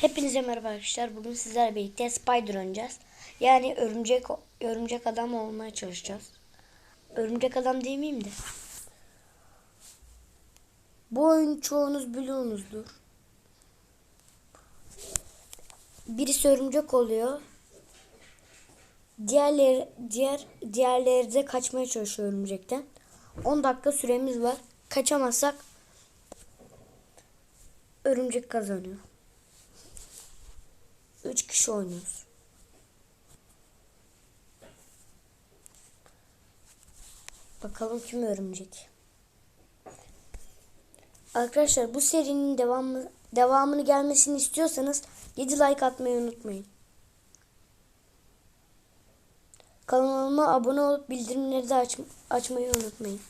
Hepinize merhaba arkadaşlar. Bugün sizlerle birlikte Spider oynayacağız. Yani örümcek örümcek adam olmaya çalışacağız. Örümcek adam değil miyim de. Bu oyun çoğunuz biliyorsunuzdur. Birisi örümcek oluyor. Diğerleri diğer diğerleri de kaçmaya çalışıyor örümcekten. 10 dakika süremiz var. Kaçamazsak örümcek kazanıyor. 3 kişi oynuyoruz. Bakalım kim örümcek. Arkadaşlar bu serinin devamı devamını gelmesini istiyorsanız 7 like atmayı unutmayın. Kanalıma abone olup bildirimleri de aç, açmayı unutmayın.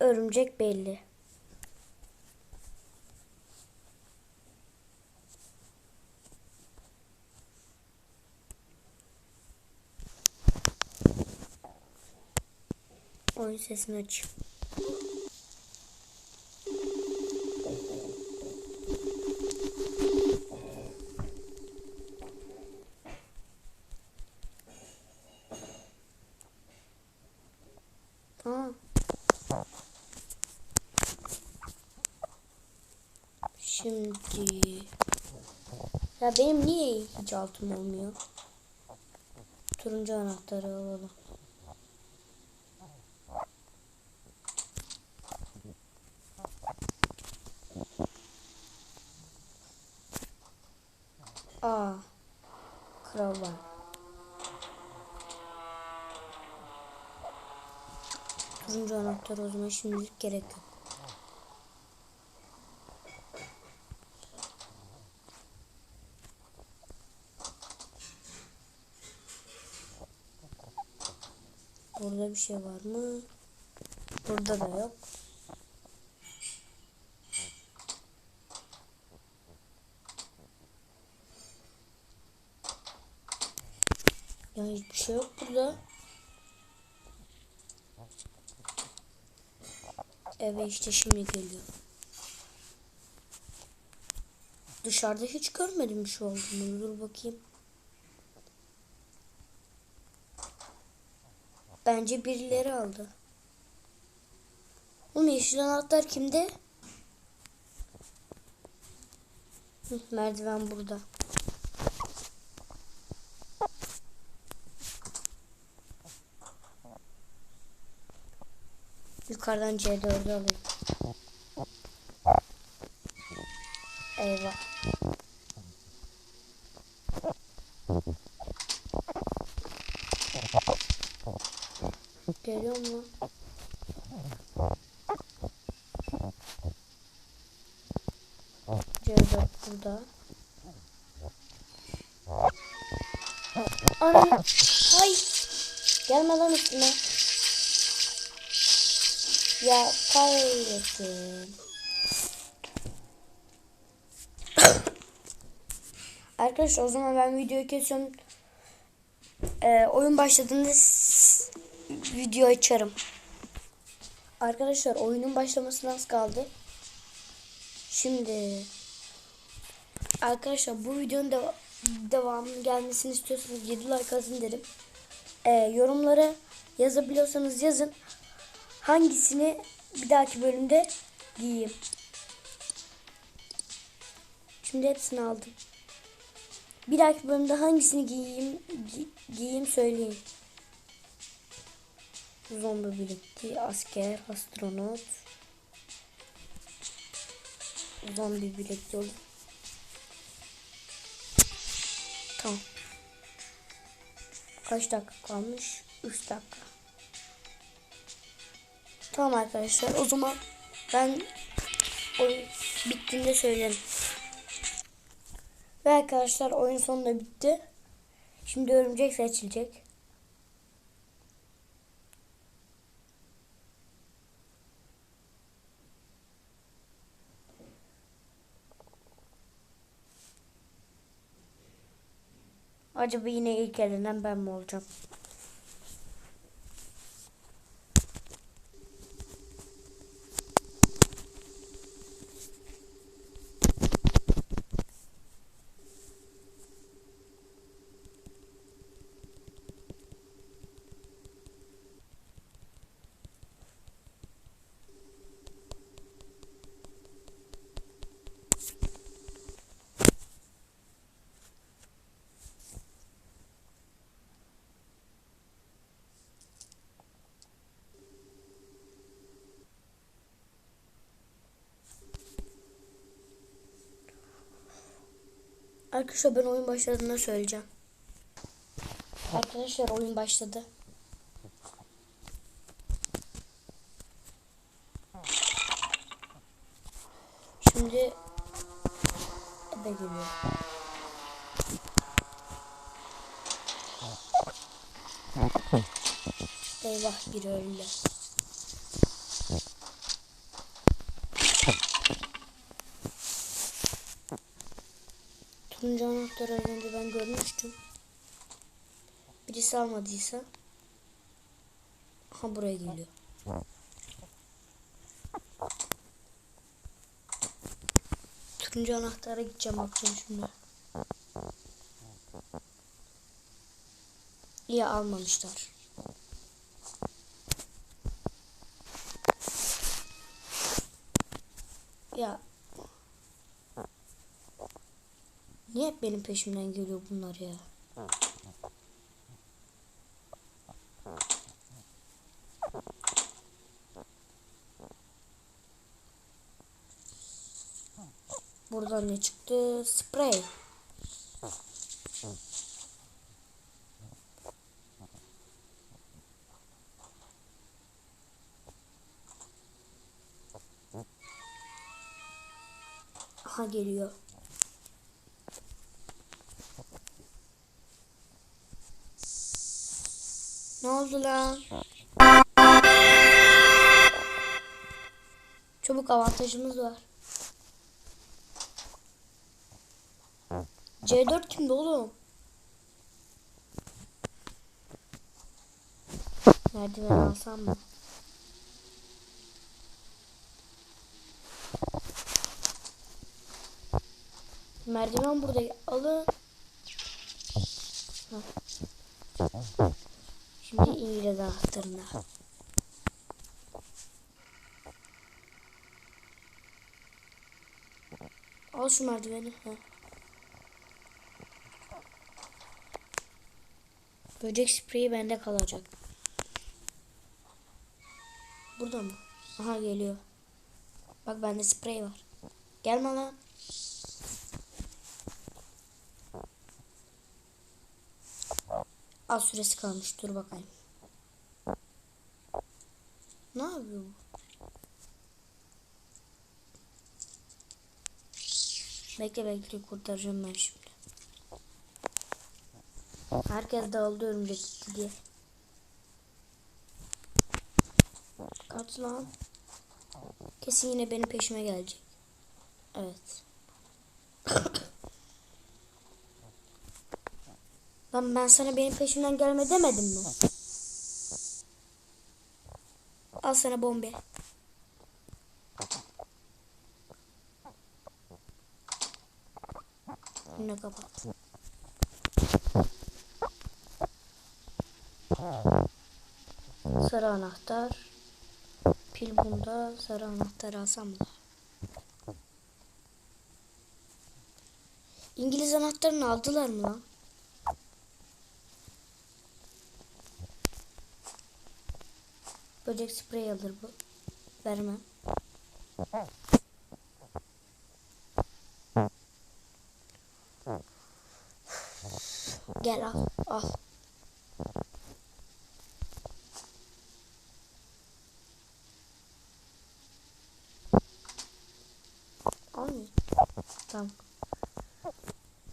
Örümcek belli. Oyun sesini açayım. Şimdi ya benim niye hiç altım olmuyor? Turuncu anahtarı alalım. Aa, kral var. Anahtar o zaman şimdilik gerek yok. Burada bir şey var mı? Burada da yok. Ya hiçbir şey yok burada. Evet işte şimdi geliyor. Dışarıda hiç görmedim şey olduğunu. Dur bakayım. Bence birileri aldı. Oğlum yeşil anahtar kimde? Merdiven burada. Yukarıdan C4'ü alayım. Eyvah. Geliyor mu? C4 burada. Ana! Hay! Gelme lan üstüme. Ya kaybettim. Arkadaşlar o zaman ben videoyu kesiyorum. Ee, oyun başladığında video açarım. Arkadaşlar oyunun başlamasına az kaldı. Şimdi arkadaşlar bu videonun deva devamının gelmesini istiyorsanız 7 like atın derim. Ee, yorumlara yazabiliyorsanız yazın. Hangisini bir dahaki bölümde giyeyim. Şimdi hepsini aldım. Bir dahaki bölümde hangisini giyeyim gi- giyeyim söyleyin. Zombi birlikte asker, astronot. Zombi birlikte olur. Tamam. Kaç dakika kalmış? 3 dakika. Tamam arkadaşlar o zaman ben oyun bittiğinde söylerim. Ve arkadaşlar oyun sonunda bitti. Şimdi örümcek seçilecek. Acaba yine ilk elenen ben mi olacağım? Arkadaşlar ben oyun başladığında söyleyeceğim. Arkadaşlar oyun başladı. Şimdi ebe geliyor. Eyvah biri öldü. Turuncu anahtarı az önce ben görmüştüm. Birisi almadıysa. Ha buraya geliyor. Turuncu anahtara gideceğim bakacağım şimdi. İyi almamışlar. Ya Niye hep benim peşimden geliyor bunlar ya? Buradan ne çıktı? Sprey. Aha geliyor. Ne oldu? Çabuk avantajımız var. C4 kimde oğlum? Merdiven alsam mı? Merdiven burada. Alın. Hah. Şimdi İngiliz anahtarına. Al şu merdiveni. Heh. Böcek spreyi bende kalacak. Burada mı? Aha geliyor. Bak bende sprey var. Gelme lan. Az süresi kalmış. Dur bakayım. Ne yapıyor bu? Bekle bekle kurtaracağım ben şimdi. Herkes dağıldı örümcek diye. Kaç lan. Kesin yine benim peşime gelecek. Evet. Lan ben sana benim peşimden gelme demedim mi? Al sana bombe. Yine kapat. Sarı anahtar. Pil bunda. Sarı anahtar alsam da. İngiliz anahtarını aldılar mı lan? Böcek sprey alır bu. Vermem. Gel al. Al. Almıyor. Tamam.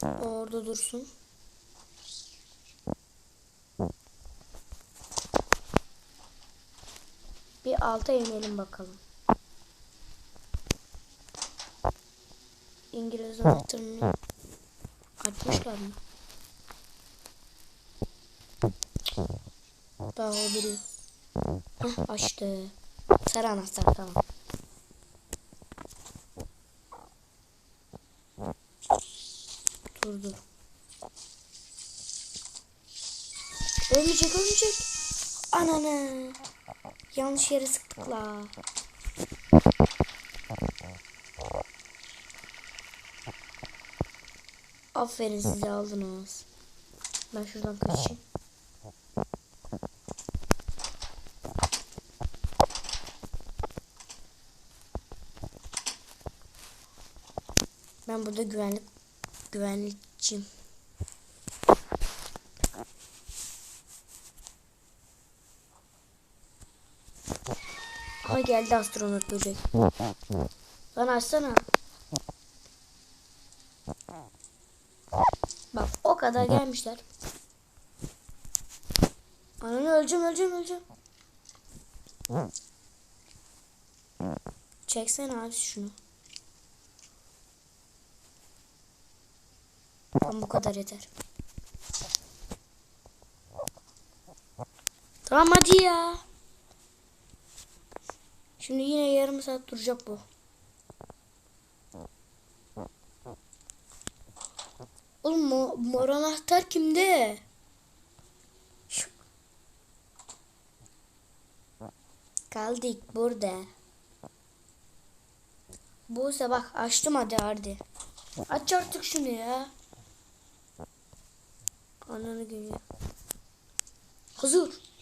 Orada dursun. Bir alta inelim bakalım. İngiliz anahtarını açmışlar mı? Daha o biri. Hah, açtı. Sarı anahtar tamam. Dur dur. Ölmeyecek ölmeyecek. Ananı. Yanlış yere sıktık la. Aferin size aldınız. Ben şuradan kaçayım. Ben burada güvenlik güvenlik Aha geldi astronot böcek. Lan açsana. Bak o kadar gelmişler. Ananı öleceğim öleceğim öleceğim. Çeksene abi şunu. Tamam bu kadar yeter. Tamam hadi ya. Şimdi yine yarım saat duracak bu. Oğlum mo mor anahtar kimde? Şu- Kaldık burada. Buse bak açtım hadi hadi. Aç artık şunu ya. Ananı geliyor. Hazır.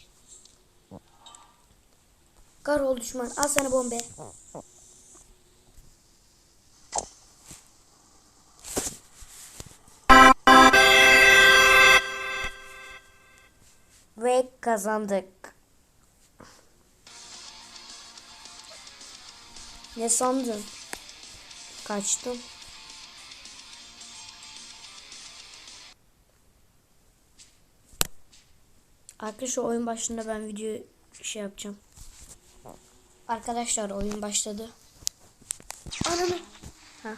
Karol düşman. Al sana bombe. Ve kazandık. Ne sandın? Kaçtım. Arkadaşlar oyun başında ben video şey yapacağım. Arkadaşlar oyun başladı. Ananı. Ha.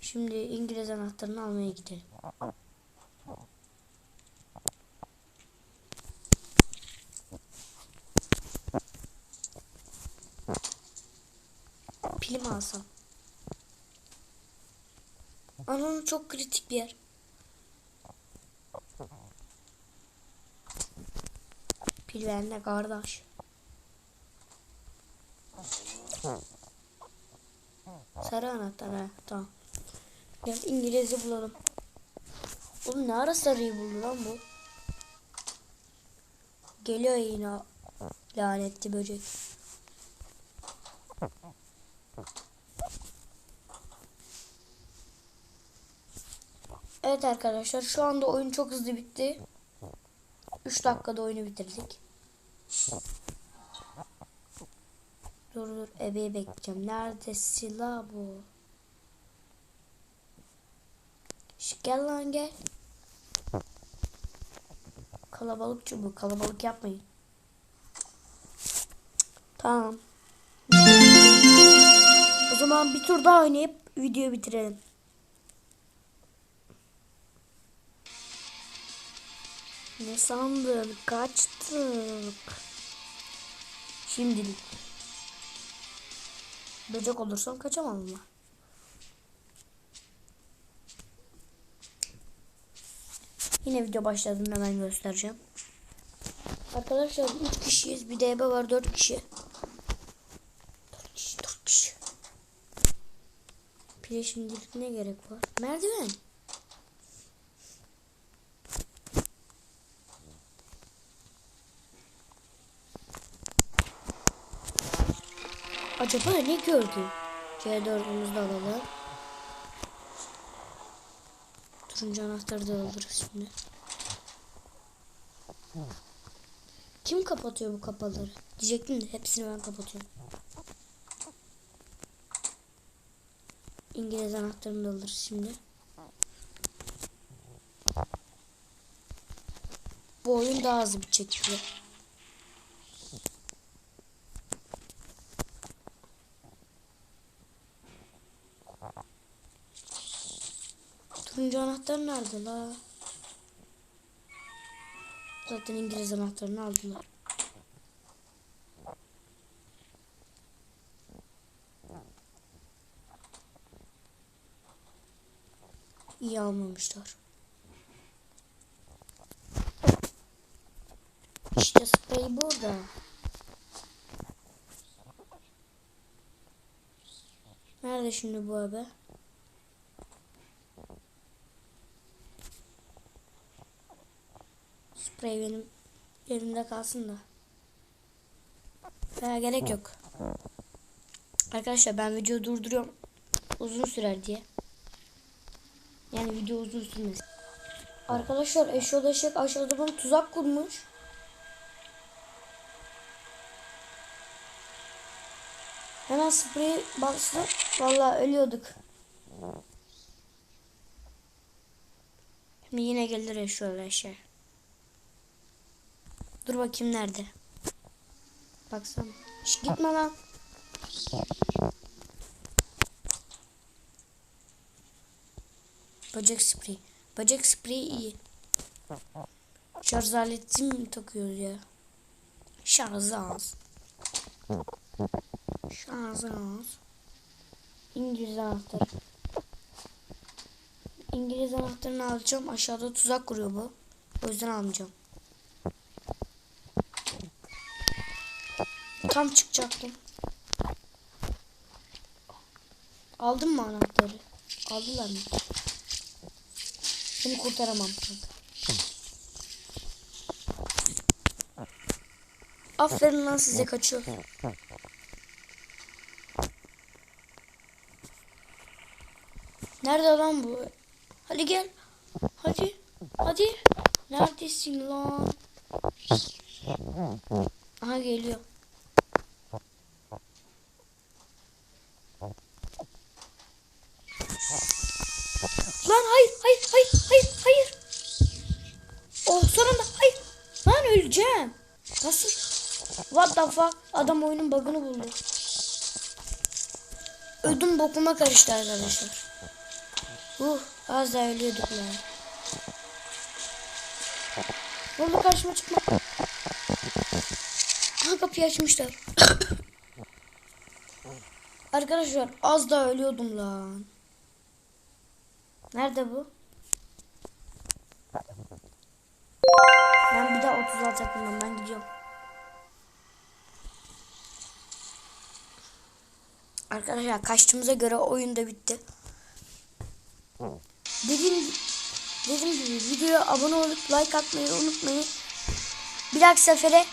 Şimdi İngiliz anahtarını almaya gidelim. Pil mi alsam? Ananı çok kritik bir yer. Pil bende kardeş. Sarı anahtar ha tamam. Gel İngilizce bulalım. Oğlum ne ara sarıyı buldu lan bu? Geliyor yine lanetli böcek. Evet arkadaşlar şu anda oyun çok hızlı bitti. 3 dakikada oyunu bitirdik. Dur dur bekleyeceğim. Nerede silah bu? Şş, gel lan gel. Kalabalık bu. Kalabalık yapmayın. Tamam. O zaman bir tur daha oynayıp videoyu bitirelim. Ne sandın? Kaçtık. Şimdilik. Böcek olursam kaçamam mı? Yine video başladığında hemen göstereceğim. Arkadaşlar 3 kişiyiz. Bir DB var 4 kişi. 4 kişi 4 kişi. Pile şimdilik ne gerek var? Merdiven. Acaba ne gördü? C4'ümüzü de alalım. Turuncu anahtarı da alırız şimdi. Kim kapatıyor bu kapıları? Diyecektim de hepsini ben kapatıyorum. İngiliz anahtarını da alırız şimdi. Bu oyun daha hızlı bitecek gibi. Turuncu anahtar nerede la? Zaten İngiliz anahtarını aldılar. İyi almamışlar. İşte sprey burada. Nerede şimdi bu abi? Sprey benim elimde kalsın da. Ha, gerek yok. Arkadaşlar ben videoyu durduruyorum. Uzun sürer diye. Yani video uzun sürmesin. Arkadaşlar eşyol eşek aşağıda bana tuzak kurmuş. Hemen spreyi bastım. Vallahi ölüyorduk. Şimdi yine gelir eşyol eşek. Dur bakayım nerede. Baksana. Şş, gitme lan. Bacak spreyi. Bacak spreyi iyi. Şarj aleti mi takıyoruz ya? Şarj az. Şarj az. İngiliz anahtarı. İngiliz anahtarını alacağım. Aşağıda tuzak kuruyor bu. O yüzden almayacağım. Tam çıkacaktım. Aldın mı anahtarı? Aldılar mı? Seni kurtaramam. Aferin lan size kaçıyor. Nerede lan bu? Hadi gel. Hadi. Hadi. Neredesin lan? Aha geliyor. Lan hayır hayır hayır hayır hayır. Oh sonunda hayır. Lan öleceğim. Nasıl? What the fuck? Adam oyunun bug'ını buldu. Ödüm bokuma karıştı arkadaşlar. Uh az daha ölüyorduk lan. Oldu karşıma çıkma. Aha kapıyı açmışlar. arkadaşlar az daha ölüyordum lan. Nerede bu? Ben bir daha 30'a takılmam. Ben gidiyorum. Arkadaşlar kaçtığımıza göre oyun da bitti. Dediğim, dediğim gibi videoya abone olup like atmayı unutmayın. Bir dahaki sefere